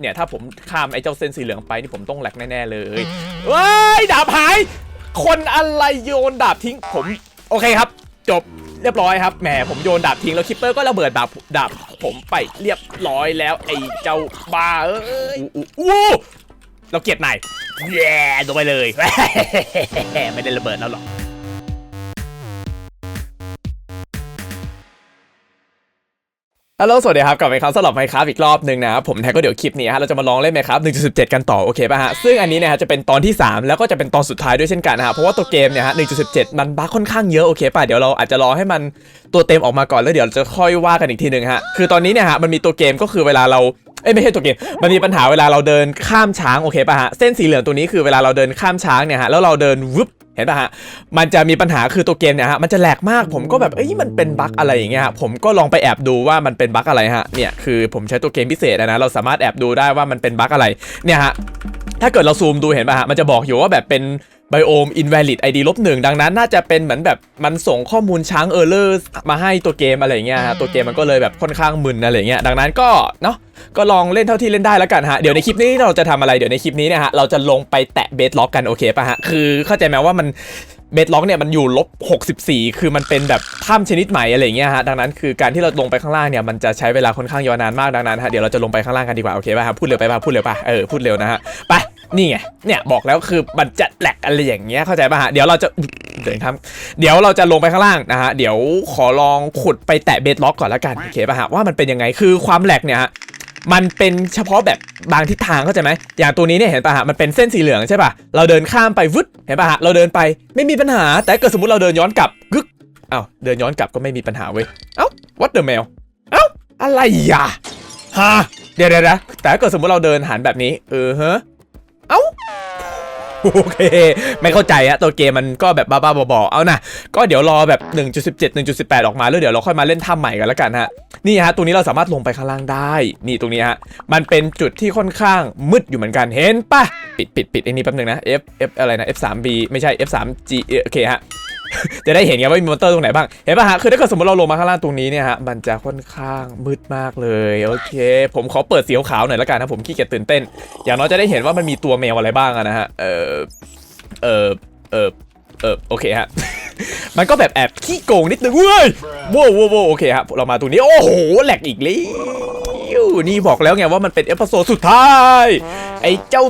เนี่ยถ้าผมข้ามไอ้เจ้าเส้นสีเหลืองไปนี่ผมต้องแหลกแน่ๆเลยเว้ยดาบหาย คนอะไรโยนดาบทิ้งผม โอเคครับ จบเรียบร้อยครับแหมผมโยนดาบทิ้งแล้วคิปเปอร์ก็ระเบิดดาบดาบผมไปเรียบร้อยแล้วไอ้เจ้าบ้าเอ้ยอู้อู้เราเกลียดนายแย่ลงไปเลย ไม่ได้ระเบิดแล้วหรอก ฮัลโหลสวัสดีครับกลับมาครั้งสำหรับไมครับอีกรอบหนึ่งนะครับผมแท็กก็เดี๋ยวคลิปนี้ฮะเราจะมาลองเล่นไหมครับ1.17 กันต่อโอเคป่ะฮะซึ่งอันนี้นะฮะจะเป็นตอนที่ 3 แล้วก็จะเป็นตอนสุดท้ายด้วยเช่นกันนะฮะเพราะว่าตัวเกมเนี่ยฮะ1.17 มันบั๊กค่อนข้างเยอะโอเคป่ะเดี๋ยวเราอาจจะรอให้มันตัวเต็มออกมาก่อนแล้วเดี๋ยวเราจะค่อยว่ากันอีกทีหนึ่งฮะคือตอนนี้เนี่ยฮะมันมีตัวเกมก็คือเวลาเราเอ้ยไม่ใช่ตัวเกม มันมีปัญหาเวลาเราเดินข้ามช้างโอเคป่ะฮะ เส้นสีเหลืองตัวนี้คือเวลาเราเดินข้ามช้างเนี่ยฮะ แล้วเราเดินวึบ ห็นป่ะฮะ มันจะมีปัญหาคือตัวเกมเนี่ยฮะ มันจะแหลกมาก ผมก็แบบ เอ้ย มันเป็นบั๊กอะไรอย่างเงี้ยฮะ ผมก็ลองไปแอบดูว่ามันเป็นบั๊กอะไรฮะ เนี่ยคือผมใช้ตัวเกมพิเศษนะ เราสามารถแอบดูได้ว่ามันเป็นบั๊กอะไร เนี่ยฮะ ถ้าเกิดเราซูมดูเห็นป่ะฮะ มันจะบอกอยู่ว่าแบบเป็น ไบโอม invalid id ลบหนึ่งดังนั้นน่าจะเป็นเหมือนแบบมันส่งข้อมูลช้างเออร์เลอร์มาให้ตัวเกมอะไรอย่างเงี้ยฮะตัวเกมมันก็เลยแบบค่อนข้างมึนอะไรอย่างเงี้ยดังนั้นก็เนาะก็ลองเล่นเท่าที่เล่นได้แล้วกันฮะ เดี๋ยวในคลิปนี้เราจะทำอะไรเดี๋ยวในคลิปนี้เนี่ยฮะเราจะลงไปแตะเบสล็อกกันโอเคป่ะฮะคือเข้าใจไหมว่ามันเบสล็อกเนี่ยมันอยู่ลบ 64 คือมันเป็นแบบถ้ำชนิดใหม่อะไรอย่างเงี้ยฮะดังนั้นคือการที่เราลงไปข้างล่างเนี่ยมันจะใช้เวลาค่อนข้างยาวนานมากดังนั้นฮะเดี๋ยวเราจะลงไปข้างล่างกันดีกว่าโอเคป่ะครับพูดเร็วไปป่ะพูดเร็วป่ะเออพูดเร็วนะฮะไป นี่ไง เนี่ยบอกแล้วคือมันจะแหลกอะไรอย่างเงี้ยเข้าใจป่ะฮะ เดี๋ยวเราจะเดินทำเดี๋ยวเราจะลงไปข้างล่างนะฮะ เดี๋ยวขอลองขุดไปแตะเบสล็อกก่อนละกันโอเคป่ะฮะว่ามันเป็นยังไง คือความแหลกเนี่ยฮะมันเป็นเฉพาะแบบบางทิศทางเข้าใจไหม อย่างตัวนี้เนี่ยเห็นป่ะฮะ มันเป็นเส้นสีเหลืองใช่ป่ะ เราเดินข้ามไปวึดเห็นป่ะฮะ เราเดินไปไม่มีปัญหา แต่เกิดสมมติเราเดินย้อนกลับกึกอ้าวเดินย้อนกลับก็ไม่มีปัญหาเว้ย เอ้า what the mail เอ้าอะไรอะฮะเดี๋ยวเดี๋ยวแต่ถ้าเกิดสมมติเราเดินหันแบบนี้ เออฮะ เอ้าโอเคไม่เข้าใจอะตัวเกมมันก็แบบบ้าๆบอๆเอานะก็เดี๋ยวรอแบบ 1.17 1.18 ออกมาแล้วเดี๋ยวเราค่อยมาเล่นถ้ำใหม่กันแล้วกันฮะนี่ฮะตรงนี้เราสามารถลงไปข้างล่างได้ นี่ตรงนี้ฮะมันเป็นจุดที่ค่อนข้างมืดอยู่เหมือนกันเห็นปะปิดปิดปิดไอ้นี่แป๊บนึงนะ F F อะไรนะ F 3 B ไม่ใช่ F 3 G โอเคฮะ จะได้เห็นไงว่ามีมอนเตอร์ตรงไหนบ้าง เห็นปะฮะ คือถ้าเกิดสมมติเราลงมาข้างล่างตรงนี้เนี่ยฮะ มันจะค่อนข้างมืดมากเลย โอเค ผมขอเปิดสีขาวหน่อยละกันนะผมขี้เกียจตื่นเต้น อย่างน้อยจะได้เห็นว่ามันมีตัวแมวอะไรบ้างนะฮะ เออเออเออเออโอเคฮะ มันก็แบบแอบขี้โกงนิดนึงเว้ยว้วว้วโว้โอเคครับเรามาตรงนี้ โอ้โห แหลกอีกแล้วนี่บอกแล้วไงว่ามันเป็นเอพิโซดสุดท้าย ไอ้เจ้า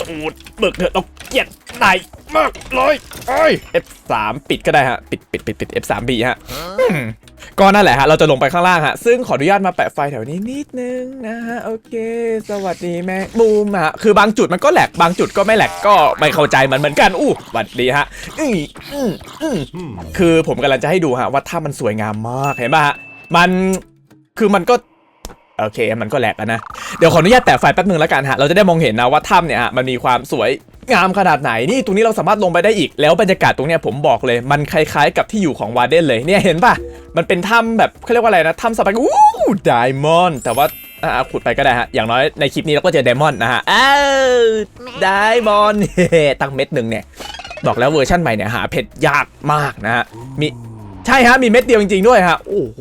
ตูดเบิกเถอะเราเกลียดนาย มากเลยเอ้ย F3 ปิดก็ได้ฮะ ปิดปิดปิดปิด F3B ฮะอืมก็นั่นแหละฮะ เราจะลงไปข้างล่างฮะ ซึ่งขออนุญาตมาแปะไฟแถวนี้นิดนึงนะฮะ โอเค สวัสดีแม่บูมฮะ คือบางจุดมันก็แหลก บางจุดก็ไม่แหลก ก็ไม่เข้าใจมันเหมือนกัน อู้สวัสดีฮะอืมอืมอืมคือผมกำลังจะให้ดูฮะว่าถ้ามันสวยงามมาก เห็นป่ะฮะ มัน คือมันก็ โอเค มันก็แหลกอะนะ เดี๋ยวขออนุญาตแตะไฟแป๊บนึงแล้วกันฮะ เราจะได้มองเห็นนะว่าถ้ำเนี่ยฮะ มันมีความสวย งามขนาดไหนนี่ตรงนี้เราสามารถลงไปได้อีก แล้วบรรยากาศตรงเนี้ยผมบอกเลย มันคล้ายๆ กับที่อยู่ของวาเดนเลยเนี่ยเห็นป่ะมันเป็นถ้ำแบบเขาเรียกว่าอะไรนะถ้ำสปร์อู้ไดมอนด์แต่ว่าอ่าขุดไปก็ได้ฮะ อย่างน้อยในคลิปนี้เราก็เจอไดมอนด์นะฮะอ้าวไดมอนด์ตั้งเม็ดหนึ่งเนี่ย บอกแล้วเวอร์ชั่นใหม่เนี่ยหาเพชรยากมากนะฮะมีใช่ฮะมีเม็ดเดียวจริงๆด้วยฮะโอ้โห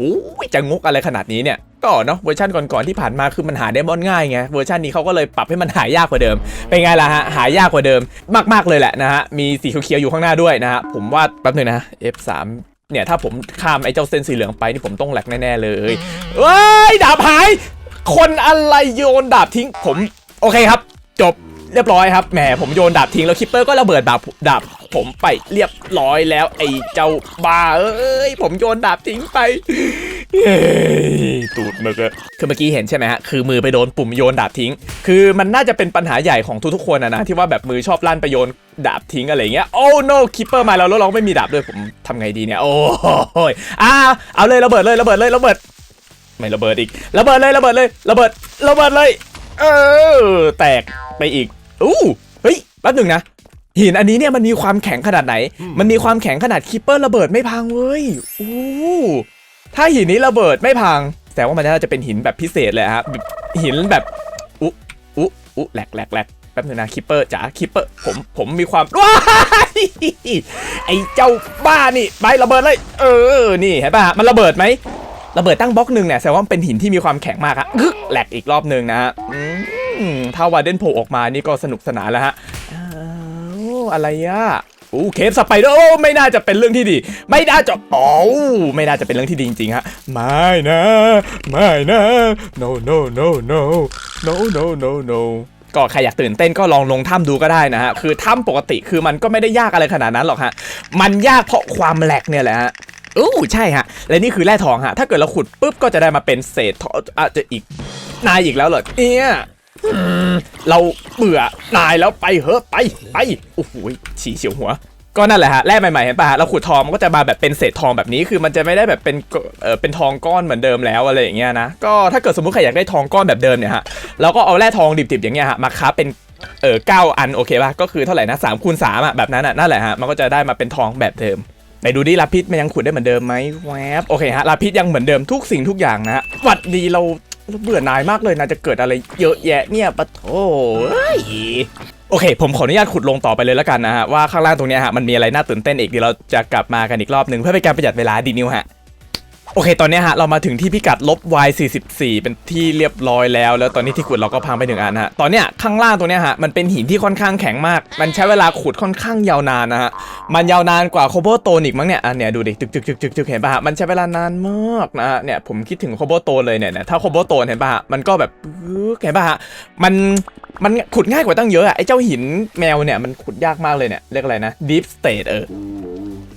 จะงกอะไรขนาดนี้เนี่ย ก็เนาะเวอร์ชันก่อนๆที่ผ่านมาคือมันหาไดมอนด์ง่ายไงเวอร์ชันนี้เขาก็เลยปรับให้มันหายากกว่าเดิม เป็นไงล่ะฮะหายากกว่าเดิมมากๆเลยแหละนะฮะมีสีเขียวๆอยู่ข้างหน้าด้วยนะฮะผมว่าแป๊บหนึงนะ F3 เนี่ยถ้าผมข้ามไอ้เจ้าเส้นสีเหลืองไปนี่ผมต้องแหลกแน่ๆเลยเอ้ยดาบหาย คนอะไรโยนดาบทิ้งผมโอเคครับ จบเรียบร้อยครับแหมผมโยนดาบทิ้งแล้วคิปเปอร์ก็ระเบิดดาบดาบผมไปเรียบร้อยแล้วไอ้เจ้าบ้าเอ้ยผมโยนดาบทิ้งไป เฮ้ตูดมึกอะคือเมื่อกี้เห็นใช่ไหมฮะ คือมือไปโดนปุ่มโยนดาบทิ้ง คือมันน่าจะเป็นปัญหาใหญ่ของทุกๆคนนะนะ ที่ว่าแบบมือชอบลั่นไปโยนดาบทิ้งอะไรเงี้ย โอ้ no คิปเปอร์มาแล้วแล้วเราไม่มีดาบด้วยผมทำไงดีเนี่ย โอ้ยอ่าเอาเลยระเบิดเลยระเบิดเลยระเบิด ไม่ระเบิดอีก ระเบิดเลยระเบิดเลยระเบิดระเบิดเลย เออ แตกไปอีก อู้เฮ้ยแป๊บหนึ่งนะหินอันนี้เนี่ยมันมีความแข็งขนาดไหน มันมีความแข็งขนาดคิปเปอร์ระเบิดไม่พังเว้ย อู้ ถ้าหินนี้ระเบิดไม่พัง แต่ว่ามันน่าจะเป็นหินแบบพิเศษเลยครับหินแบบอุ๊อุ๊อุ๊แหลกแหลกแหลกแป๊บนึงนะคิปเปอร์จ๋าคิปเปอร์ผมผมมีความว้ายไอ้เจ้าบ้านี่ไประเบิดเลย เออนี่เห็นป่ะมันระเบิดไหมระเบิดตั้งบล็อกหนึ่งเนี่ยแสดงว่าเป็นหินที่มีความแข็งมากครับกึแหลกอีกรอบหนึ่งนะฮะถ้าวาเดนโผล่ออกมานี่ก็สนุกสนานแล้วฮะอะไรอะ โอ้เคฟสไปเดอร์โอ้ไม่น่าจะเป็นเรื่องที่ดี ไม่น่าจะโอ้ไม่น่าจะเป็นเรื่องที่ดีจริงๆฮะไม่นะไม่นะ no no no no no no no no ก็ใครอยากตื่นเต้นก็ลองลงถ้ำดูก็ได้นะฮะคือถ้ำปกติคือมันก็ไม่ได้ยากอะไรขนาดนั้นหรอกฮะมันยากเพราะความแหลกเนี่ยแหละฮะอู้ใช่ฮะ และนี่คือแร่ทองฮะ ถ้าเกิดเราขุดปุ๊บก็จะได้มาเป็นเศษทองอาจจะอีกนายอีกแล้วเหรอเนี่ยอืม เราเบื่อนายแล้วไปเหอะไปไปโอ้โหฉี่เฉียวหัว ก็นั่นแหละฮะแร่ใหม่ๆเห็นป่ะฮะเราขุดทองมันก็จะมาแบบเป็นเศษทองแบบนี้คือมันจะไม่ได้แบบเป็นเออเป็นทองก้อนเหมือนเดิมแล้วอะไรอย่างเงี้ยนะก็ถ้าเกิดสมมติใครอยากได้ทองก้อนแบบเดิมเนี่ยฮะเราก็เอาแร่ทองดิบๆอย่างเงี้ยฮะมาค้าเป็นเออเก้าอันโอเคป่ะก็คือเท่าไหร่นะสามคูณสามอะแบบนั้นอะนั่นแหละฮะมันก็จะได้มาเป็นทองแบบเดิมไหนดูดิลาพิษมันยังขุดได้เหมือนเดิมไหมแวบโอเคฮะลาพิษยังเหมือนเดิมทุกสิ่งทุกอย่างนะฮะวัดดีเรา เราเบื่อนายมากเลยนายจะเกิดอะไรเยอะแยะเนี่ยปะโถโอเค ผมขออนุญาตขุดลงต่อไปเลยแล้วกันนะฮะว่าข้างล่างตรงนี้ฮะมันมีอะไรน่าตื่นเต้นอีกเดี๋ยวเราจะกลับมากันอีกรอบหนึ่งเพื่อเป็นการประหยัดเวลาดีนิวฮะ โอเค ตอนนี้ฮะ เรามาถึงที่พิกัดลบ y 44เป็นที่เรียบร้อยแล้ว แล้วตอนนี้ที่ขุดเราก็พังไปหนึ่งอันฮะ ตอนเนี้ยข้างล่างตรงเนี้ยฮะ มันเป็นหินที่ค่อนข้างแข็งมาก มันใช้เวลาขุดค่อนข้างยาวนานนะฮะ มันยาวนานกว่าโคโบโตนอีกมั้งเนี่ย อันเนี้ยดูดิจึกจึกจึกจึกจึกเห็นป่ะฮะ มันใช้เวลานานมากนะฮะ เนี่ยผมคิดถึงโคโบโตนเลยเนี่ย ถ้าโคโบโตนเห็นป่ะฮะ มันก็แบบเห็นป่ะฮะ มันมันขุดง่ายกว่าตั้งเยอะอะไอ้เจ้าหินแมวเนี่ยมันขุดยากมากเลยเนี่ยเรียกอะไรนะ Deep State เออ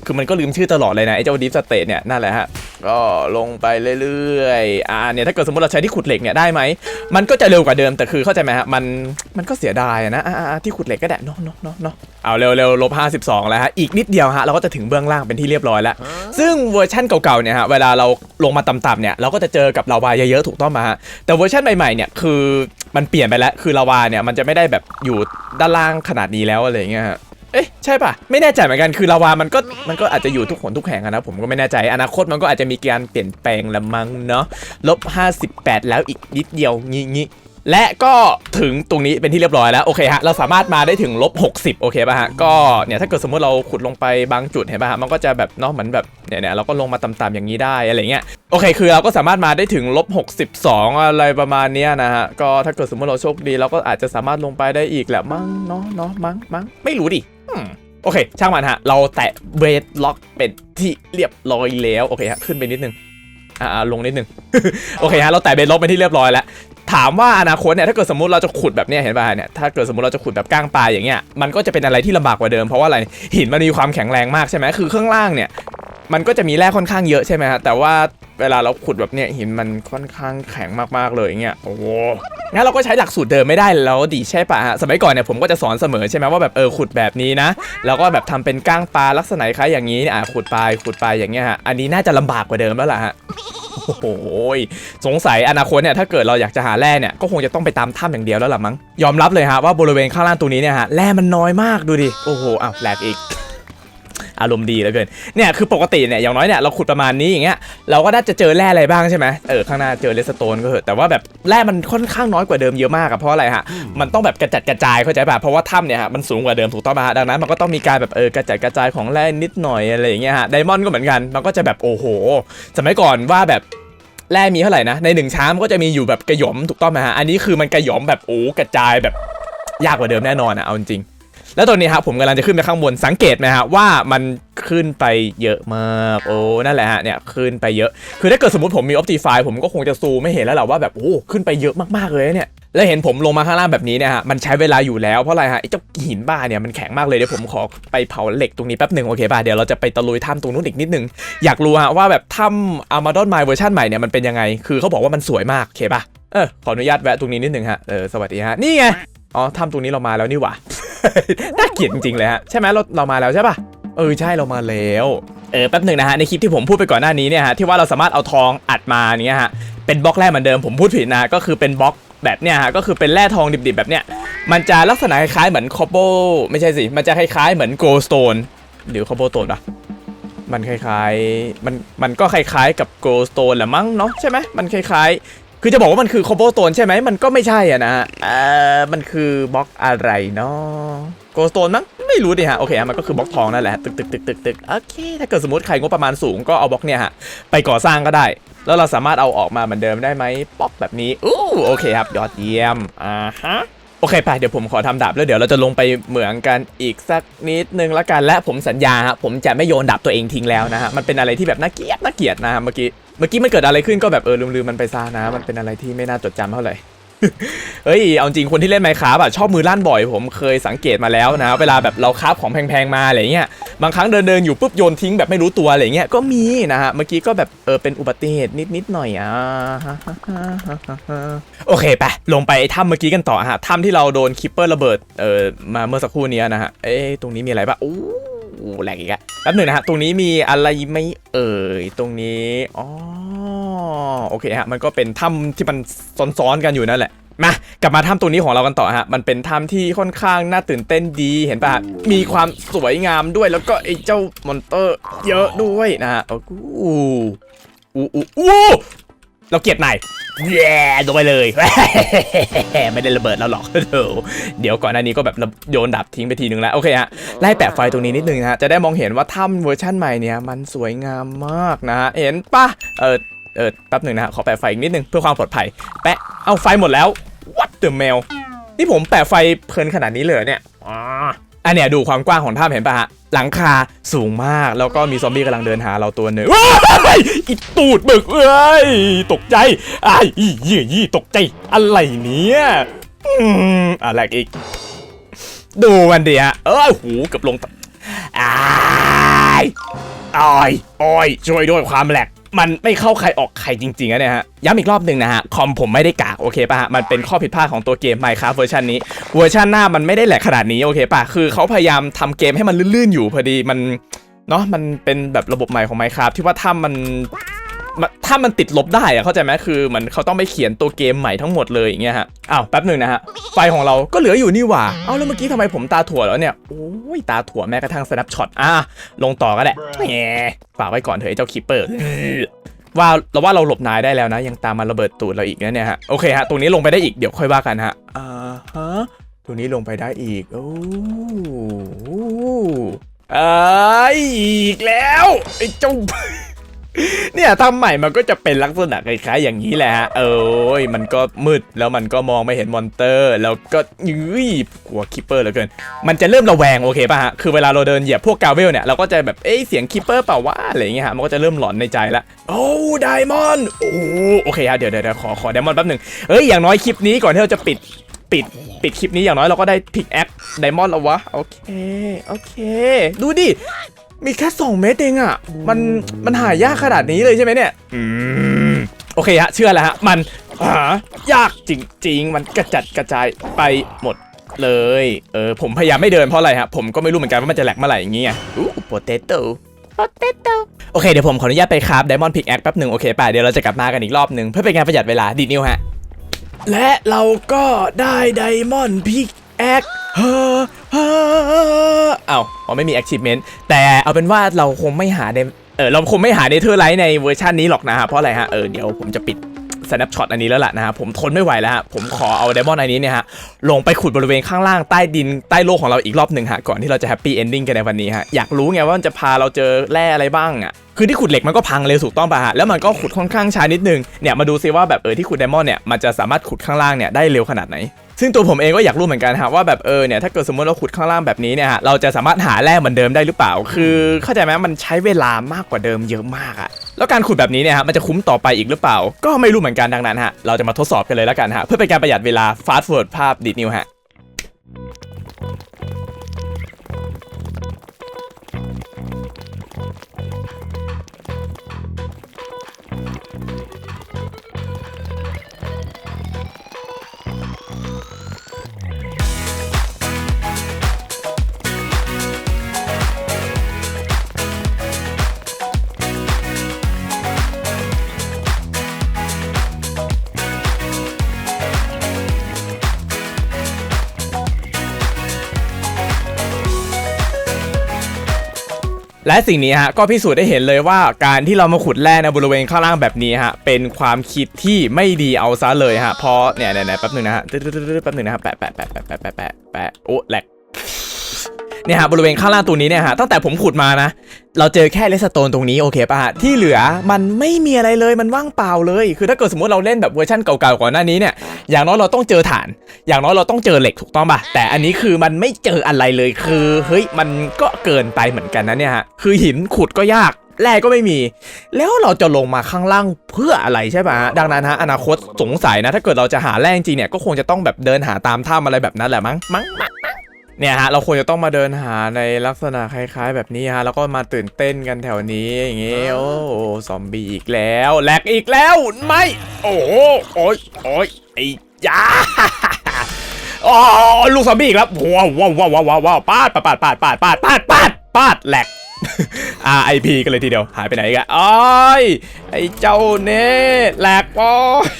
คือมันก็ลืมชื่อตลอดเลยนะไอ้เจ้า Deep State เนี่ยนั่นแหละฮะ ก็ลงไปเรื่อยๆ อ่าเนี่ยถ้าเกิดสมมติเราใช้ที่ขุดเหล็กเนี่ยได้ไหม มันก็จะเร็วกว่าเดิมแต่คือเข้าใจไหมฮะมันมันก็เสียดายนะอ่าที่ขุดเหล็กก็ได้เนาะเนาะเนาะเนาะเอาเร็วเร็วลบ52แล้วฮะอีกนิดเดียวฮะเราก็จะถึงเบื้องล่างเป็นที่เรียบร้อยแล้ว ซึ่งเวอร์ชั่นเก่าๆเนี่ยฮะเวลาเราลงมาต่ำๆเนี่ยเราก็จะเจอกับลาวาเยอะๆถูกต้องมาฮะแต่เวอร์ชันใหม่ๆเนี่ยคือมันเปลี่ยนไปแล้วคือลาวาเนี่ยมันจะไม่ได้แบบอยู่ด้านล่างขนาดนี้แล้วอะไรเงี้ยฮะ เอ๊ะใช่ป่ะไม่แน่ใจเหมือนกันคือลาวามันก็มันก็อาจจะอยู่ทุกหนทุกแห่งอะนะผมก็ไม่แน่ใจอนาคตมันก็อาจจะมีการเปลี่ยนแปลงละมั้งเนาะลบ58 แล้วอีกนิดเดียวงี้งี้ และก็ถึงตรงนี้เป็นที่เรียบร้อยแล้วโอเคฮะเราสามารถมาได้ถึงลบ60 โอเคป่ะฮะก็เนี่ยถ้าเกิดสมมติเราขุดลงไปบางจุดเห็นป่ะฮะมันก็จะแบบเนาะเหมือนแบบเนี่ยเนี่ยเราก็ลงมาต่ำๆอย่างนี้ได้อะไรเงี้ยโอเคคือเราก็สามารถมาได้ถึงลบ62 อะไรประมาณเนี้ยนะฮะก็ถ้าเกิดสมมติเราโชคดีเราก็อาจจะสามารถลงไปได้อีกแหละมั้งเนาะเนาะมั้งมั้งไม่รู้ดิโอเค ช่างมันฮะ เราแตะเบรดล็อกเป็นที่เรียบร้อยแล้ว โอเคฮะ ขึ้นไปนิดนึง อ่าลงนิดนึง โอเคฮะ เราแตะเบรดล็อกเป็นที่เรียบร้อยแล้ว ถามว่าอนาคตเนี่ยถ้าเกิดสมมติเราจะขุดแบบเนี้ยเห็นป่ะเนี่ยถ้าเกิดสมมติเราจะขุดแบบก้างปลาอย่างเงี้ยมันก็จะเป็นอะไรที่ลำบากกว่าเดิมเพราะว่าอะไรหินมันมีความแข็งแรงมากใช่ไหมคือข้างล่างเนี่ยมันก็จะมีแร่ค่อนข้างเยอะใช่ไหมฮะแต่ว่า เวลาเราขุดแบบเนี้ยหินมันค่อนข้างแข็งมากๆเลยเงี้ยโอ้โหงั้นเราก็ใช้หลักสูตรเดิมไม่ได้แล้วดิใช่ปะฮะสมัยก่อนเนี่ยผมก็จะสอนเสมอใช่ไหมว่าแบบเออขุดแบบนี้นะแล้วก็แบบทำเป็นก้างปลาลักษณะคล้ายอย่างนี้เนี่ยอะขุดไปขุดไปอย่างเงี้ยฮะอันนี้น่าจะลำบากกว่าเดิมแล้วล่ะฮะโอ้โหยสงสัยอนาคตเนี่ยถ้าเกิดเราอยากจะหาแร่เนี่ยก็คงจะต้องไปตามถ้ำอย่างเดียวแล้วล่ะมั้งยอมรับเลยฮะว่าบริเวณข้างล่างตรงนี้เนี่ยฮะแร่มันน้อยมากดูดิโอ้โหอ้าวแหลกอีก อารมณ์ดีเหลือเกินเนี่ยคือปกติเนี่ยอย่างน้อยเนี่ยเราขุดประมาณนี้อย่างเงี้ยเราก็น่าจะเจอแร่อะไรบ้างใช่ไหมเออข้างหน้าเจอเลสโตนก็เหอะแต่ว่าแบบแร่มันค่อนข้างน้อยกว่าเดิมเยอะมากอะเพราะอะไรฮะมันต้องแบบกระจัดกระจายเข้าใจป่ะเพราะว่าถ้ำเนี่ยฮะมันสูงกว่าเดิมถูกต้องป่ะฮะดังนั้นมันก็ต้องมีการแบบเออกระจัดกระจายของแร่นิดหน่อยอะไรอย่างเงี้ยฮะไดมอนด์ก็เหมือนกันมันก็จะแบบโอ้โห สมัยก่อนว่าแบบแร่มีเท่าไหร่นะในหนึ่งชามก็จะมีอยู่แบบกระหยมถูกต้องไหมฮะอันนี้คือมันกระหยมแบบโอ้กระจายแบบยากกว่าเดิมแน่นอนอะเอาจริง แล้วตอนนี้ครับผมกำลังจะขึ้นไปข้างบนสังเกตไหมฮะว่ามันขึ้นไปเยอะมากโอ้นั่นแหละฮะเนี่ยขึ้นไปเยอะ คือถ้าเกิดสมมติผมมี Optify ผมก็คงจะซูมไม่เห็นแล้วแหละว่าแบบโอ้ขึ้นไปเยอะมากๆเลยเนี่ยแล้วเห็นผมลงมาข้างล่างแบบนี้เนี่ยฮะมันใช้เวลาอยู่แล้วเพราะอะไรฮะไอ้เจ้าหินบ้าเนี่ยมันแข็งมากเลยเดี๋ยวผมขอไปเผาเหล็กตรงนี้แป๊บหนึ่งโอเคป่ะเดี๋ยวเราจะไปตะลุยถ้ำตรงนู้นอีกนิดนึงอยากรู้ฮะว่าแบบถ้ำอามาดอนไมล์เวอร์ชันใหม่เนี่ยมันเป็นยังไงคือเขาบอกว่ามันสวยมากโอเคป่ะเออขออนุญาตแวะตรงนี้นิดนึงฮะเออสวัสดีฮะนี่ไงอ๋อถ้ำตรงนี้เรามาแล้วนี่หว่า น่าเกลียดจริงๆเลยฮะใช่ไหมเราเรามาแล้วใช่ปะเออใช่เรามาแล้วเออแป๊บหนึ่งนะฮะในคลิปที่ผมพูดไปก่อนหน้านี้เนี่ยฮะที่ว่าเราสามารถเอาทองอัดมาเนี่ยฮะเป็นบล็อกแร่เหมือนเดิมผมพูดผิดนะก็คือเป็นบล็อกแบบเนี่ยฮะก็คือเป็นแร่ทองดิบๆแบบเนี้ยมันจะลักษณะคล้ายๆเหมือนคอโบไม่ใช่สิมันจะคล้ายๆเหมือนโกลสโตนหรือคอโบโตนปะมันคล้ายๆมันมันก็คล้ายๆกับโกลสโตนแหละมั้งเนาะใช่ไหมมันคล้ายๆ คือจะบอกว่ามันคือคอมโบโตนใช่ไหมมันก็ไม่ใช่อะนะฮะเอ่อมันคือบล็อกอะไรเนาะโกลสโตนมั้งไม่รู้ดิฮะโอเคฮะมันก็คือบล็อกทองนั่นแหละตึกตึกตึกตึกตึกโอเค ถ้าเกิดสมมติใครงบประมาณสูงก็เอาบล็อกเนี่ยฮะไปก่อสร้างก็ได้ แล้วเราสามารถเอาออกมาเหมือนเดิมได้ไหมป๊อกแบบนี้อู้โอเคครับยอดเยี่ยมอ่าฮะ โอเคไปเดี๋ยวผมขอทำดาบแล้วเดี๋ยวเราจะลงไปเหมืองกันอีกสักนิดนึงละกันและผมสัญญาฮะผมจะไม่โยนดาบตัวเองทิ้งแล้วนะฮะมันเป็นอะไรที่แบบน่าเกลียดน่าเกลียดนะฮะเมื่อกี้เมื่อกี้มันเกิดอะไรขึ้นก็แบบเออลืมๆมันไปซะนะ มันเป็นอะไรที่ไม่น่าจดจำเท่าไหร่ เฮ้ย เอาจริงคนที่เล่นไมค์คราฟอะชอบมือลั่นบ่อย ผมเคยสังเกตมาแล้วนะ เวลาแบบเราคาฟของแพงๆมาอะไรเงี้ย บางครั้งเดินเดินๆอยู่ปุ๊บโยนทิ้งแบบไม่รู้ตัวอะไรเงี้ย ก็มีนะฮะ เมื่อกี้ก็แบบเออเป็นอุบัติเหตุนิดๆหน่อยอะโอเคไปลงไปไอ้ถ้ำเมื่อกี้กันต่อฮะ ถ้ำที่เราโดนคิปเปอร์ระเบิดเออมาเมื่อสักครู่นี้นะฮะ เอ๊ะตรงนี้มีอะไรปะอู้แหลกอีกอะแป๊บหนึ่งนะฮะ ตรงนี้มีอะไรไหม่เอ่ย ตรงนี้ อ๋อ โอเคฮะ มันก็เป็นถ้ำที่มันซ้อนๆกันอยู่นั่นแหละ มากลับมาถ้ำตรงนี้ของเรากันต่อฮะ มันเป็นถ้ำที่ค่อนข้างน่าตื่นเต้นดีเห็นปะฮะมีความสวยงามด้วยแล้วก็ไอ้เจ้ามอนเตอร์เยอะด้วยนะฮะโอ้โหอู้อู้อู้เราเกลียดนายแย่ลงไปเลย ไม่ได้ระเบิดแล้วหรอกเดี๋ยวเดี๋ยวก่อนหน้านี้ก็แบบระโยนดับทิ้งไปทีนึงแล้ว โอเคฮะ ไล่แปะไฟตรงนี้นิดนึงนะฮะจะได้มองเห็นว่าถ้ำเวอร์ชั่นใหม่เนี่ยมันสวยงามมากนะฮะเห็นปะเออ เออแป๊บหนึ่งนะฮะขอแปะไฟอีกนิดนึงเพื่อความปลอดภัย แปะเอาไฟหมดแล้ว what the mail นี่ผมแปะไฟเพลินขนาดนี้เลยเนี่ยอ๋ออันเนี้ยดูความกว้างของถ้ำเห็นปะฮะหลังคาสูงมาก แล้วก็มีซอมบี้กำลังเดินหาเราตัวหนึ่งว้ายอีตูดบึกเอ้ยตกใจอ้ยอียี่ยี่ตกใจ อะไรเนี่ยอืมอะไรอีก ดูมันดิฮะเอ้ยหูเกือบลงอ้ายอ้อยอ้อยช่วยด้วยความแหลก มันไม่เข้าใครออกใครจริงๆนะเนี่ยฮะ ย้ำอีกรอบหนึ่งนะฮะ คอมผมไม่ได้กากโอเคป่ะฮะ มันเป็นข้อผิดพลาดของตัวเกม Minecraft เวอร์ชันนี้ เวอร์ชันหน้ามันไม่ได้แหลกขนาดนี้โอเคป่ะ คือเขาพยายามทำเกมให้มันลื่นๆอยู่พอดีมันเนาะมันเป็นแบบระบบใหม่ของ Minecraft ที่ว่าถ้ามัน ถ้ามันติดลบได้อะเข้าใจไหมคือเหมันเขาต้องไปเขียนตัวเกมใหม่ทั้งหมดเลยอย่างเงี้ยฮะอ้าวแป๊บหนึ่งนะฮะไฟของเราก็เหลืออยู่นี่หว่าเอ้าแล้วเมื่อกี้ทำไมผมตาถั่วแล้วเนี่ยโอ้ยตาถั่วแม้กระทั่ง snapshot อะลงต่อก็ได้แหมฝากไว้ก่อนเถอะไอ้เจ้าคิปเปอร์ว่าเราว่าเราหลบนายได้แล้วนะ ยังตามมาระเบิดตูดเราอีกนะเนี่ยฮะโอเคฮะตรงนี้ลงไปได้อีกเดี๋ยวค่อยว่ากันฮะอ่าฮะตรงนี้ลงไปได้อีกโอ้เอ้ยอีกแล้วไอ้เจ้า เนี่ยทำใหม่มันก็จะเป็นลักษณะคล้ายๆอย่างนี้แหละฮะ เอ้ยมันก็มืดแล้วมันก็มองไม่เห็นมอนเตอร์ แล้วก็ยืยกลัวคิปเปอร์เหลือเกิน มันจะเริ่มระแวงโอเคป่ะฮะ คือเวลาเราเดินเหยียบพวกกาเวลเนี่ยเราก็จะแบบเอ้ยเสียงคิปเปอร์เปล่าวะอะไรเงี้ยฮะมันก็จะเริ่มหลอนในใจละโอ้ไดมอนด์โอ้โอเคฮะเดี๋ยวเดี๋ยวเดี๋ยวขอขอไดมอนด์แป๊บหนึ่งเอ้ยอย่างน้อยคลิปนี้ก่อนที่เราจะปิดปิดปิดคลิปนี้อย่างน้อยเราก็ได้พิกแอคไดมอนด์แล้ววะโอเคโอเค ดูดิ มีแค่ 2 เม็ดเองอะ มันมันหายากขนาดนี้เลยใช่ไหมเนี่ย อืม โอเคฮะ เชื่อแล้วฮะ มันหายากจริง ๆ มันกระจัดกระจายไปหมดเลย เออ ผมพยายามไม่เดินเพราะอะไรฮะ ผมก็ไม่รู้เหมือนกันว่ามันจะแหลกเมื่อไหร่อย่างเงี้ยอู้โปเตโต้โปเตโต้โอเค เดี๋ยวผมขออนุญาตไปคราฟไดมอนด์พิกแอคแป๊บหนึ่งโอเคป่ะเดี๋ยวเราจะกลับมากันอีกรอบหนึ่งเพื่อเป็นการประหยัดเวลาดีดนิ้วฮะและเราก็ได้ไดมอนด์พิก แอคเฮ้อเฮ้อเอาอ๋อไม่มี achievement แต่เอาเป็นว่าเราคงไม่หาในเออเราคงไม่หาเนเธอร์ไลท์ในเวอร์ชันนี้หรอกนะฮะเพราะอะไรฮะเออเดี๋ยวผมจะปิด snapshot อันนี้แล้วล่ะนะฮะผมทนไม่ไหวแล้วฮะผมขอเอาไดมอนด์อันนี้เนี่ยฮะลงไปขุดบริเวณข้างล่างใต้ดินใต้โลกของเราอีกรอบหนึ่งฮะก่อนที่เราจะแฮปปี้เอนดิ้งกันในวันนี้ฮะอยากรู้ไงว่ามันจะพาเราเจอแร่อะไรบ้างอะคือที่ขุดเหล็กมันก็พังเร็วถูกต้องป่ะฮะแล้วมันก็ขุดค่อนข้างช้านิดนึงเนี่ยมาดูซิว่าแบบเออที่ขุดไดมอนด์เนี่ยมันจะสามารถขุดข้างล่างเนี่ยได้เร็วขนาดไหน ซึ่งตัวผมเองก็อยากรู้เหมือนกันฮะว่าแบบเออเนี่ยถ้าเกิดสมมติเราขุดข้างล่างแบบนี้เนี่ยฮะเราจะสามารถหาแร่เหมือนเดิมได้หรือเปล่า คือเข้าใจไหมมันใช้เวลามากกว่าเดิมเยอะมากอะแล้วการขุดแบบนี้เนี่ยฮะมันจะคุ้มต่อไปอีกหรือเปล่า ก็ไม่รู้เหมือนกันดังนั้นฮะเราจะมาทดสอบกันเลยแล้วกันฮะเพื่อเป็นการประหยัดเวลาฟาสต์เวิร์ดภาพดิดนิวฮะ และสิ่งนี้ฮะก็พิสูจน์ได้เห็นเลยว่าการที่เรามาขุดแร่ในบริเวณข้างล่างแบบนี้ฮะเป็นความคิดที่ไม่ดีเอาซะเลยฮะเพราะเนี่ยเนี่ยแป๊บหนึ่งนะฮะแป๊บหนึ่งนะฮะแปะแปะแปะแปะแปะแปะแปะโอ้แหลก เนี่ยฮะบริเวณข้างล่างตัวนี้เนี่ยฮะตั้งแต่ผมขุดมานะ เราเจอแค่เลสโตนตรงนี้โอเคป่ะที่เหลือมันไม่มีอะไรเลยมันว่างเปล่าเลย คือถ้าเกิดสมมติเราเล่นแบบเวอร์ชันเก่าๆก่อนหน้านี้เนี่ยอย่างน้อยเราต้องเจอฐาน อย่างน้อยเราต้องเจอเหล็กถูกต้องป่ะแต่อันนี้คือมันไม่เจออะไรเลยคือเฮ้ยมันก็เกินไปเหมือนกันนะเนี่ยฮะคือหินขุดก็ยากแร่ก็ไม่มี แล้วเราจะลงมาข้างล่างเพื่ออะไรใช่ป่ะดังนั้นฮะอนาคตสงสัยนะ ถ้าเกิดเราจะหาแร่จริงเนี่ยก็คงจะต้องแบบเดินหาตามถ้ำอะไรแบบนั้นแหละมั้งมั้งมั้ง เนี่ยฮะเราควรจะต้องมาเดินหาในลักษณะคล้าย ๆ แบบนี้ฮะแล้วก็มาตื่นเต้นกันแถวนี้อย่างงี้โอ้โหซอมบี้อีกแล้วแหลกอีกแล้วไม่โอ้โหโอ้ยโอ้ยไอ้ยาอ๋อลูกซอมบี้อีกแล้วว้าวว้าวว้าวว้าวว้าวปาดปาดปาดปาดปาดปาดปาดปาดปาดแหลก RIP กันเลยทีเดียวหายไปไหนกันอ้อยไอ้เจ้าเน่แหลกปอย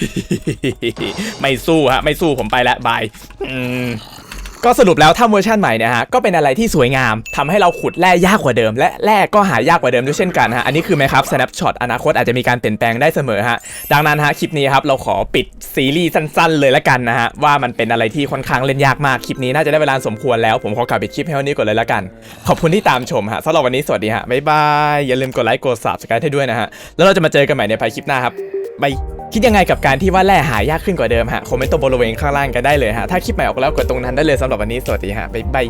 ไม่สู้ฮะไม่สู้ผมไปแล้วบายอืม ก็สรุปแล้วถ้าเวอร์ชันใหม่เนี่ยฮะก็เป็นอะไรที่สวยงามทำให้เราขุดแร่ยากกว่าเดิม และแร่ก็หายากกว่าเดิมด้วยเช่นกันฮะอันนี้คือไหมครับ snapshot อนาคตอาจจะมีการเปลี่ยนแปลงได้เสมอฮะดังนั้นฮะคลิปนี้ครับเราขอปิดซีรีส์สั้น ๆ เลยละกันนะฮะว่ามันเป็นอะไรที่ค่อนข้างเล่นยากมากคลิปนี้น่าจะได้เวลาสมควรแล้วผมขอกลับปิดคลิปให้วันนี้ก่อนเลยละกัน ขอบคุณที่ตามชมฮะสำหรับวันนี้สวัสดีฮะบ๊ายบายอย่าลืมกดไลค์กด subscribe ให้ด้วยนะฮะแล้วเราจะมาเจอกันใหม่ในภายคลิปหน้าครับบาย คิดยังไงกับการที่ว่าแร่หายากขึ้นกว่าเดิมฮะคอมเมนต์ตรงบริเวณข้างล่างกันได้เลยฮะถ้าคลิปใหม่ออกแล้วกดตรงนั้นได้เลยสำหรับวันนี้สวัสดีฮะบ๊ายบาย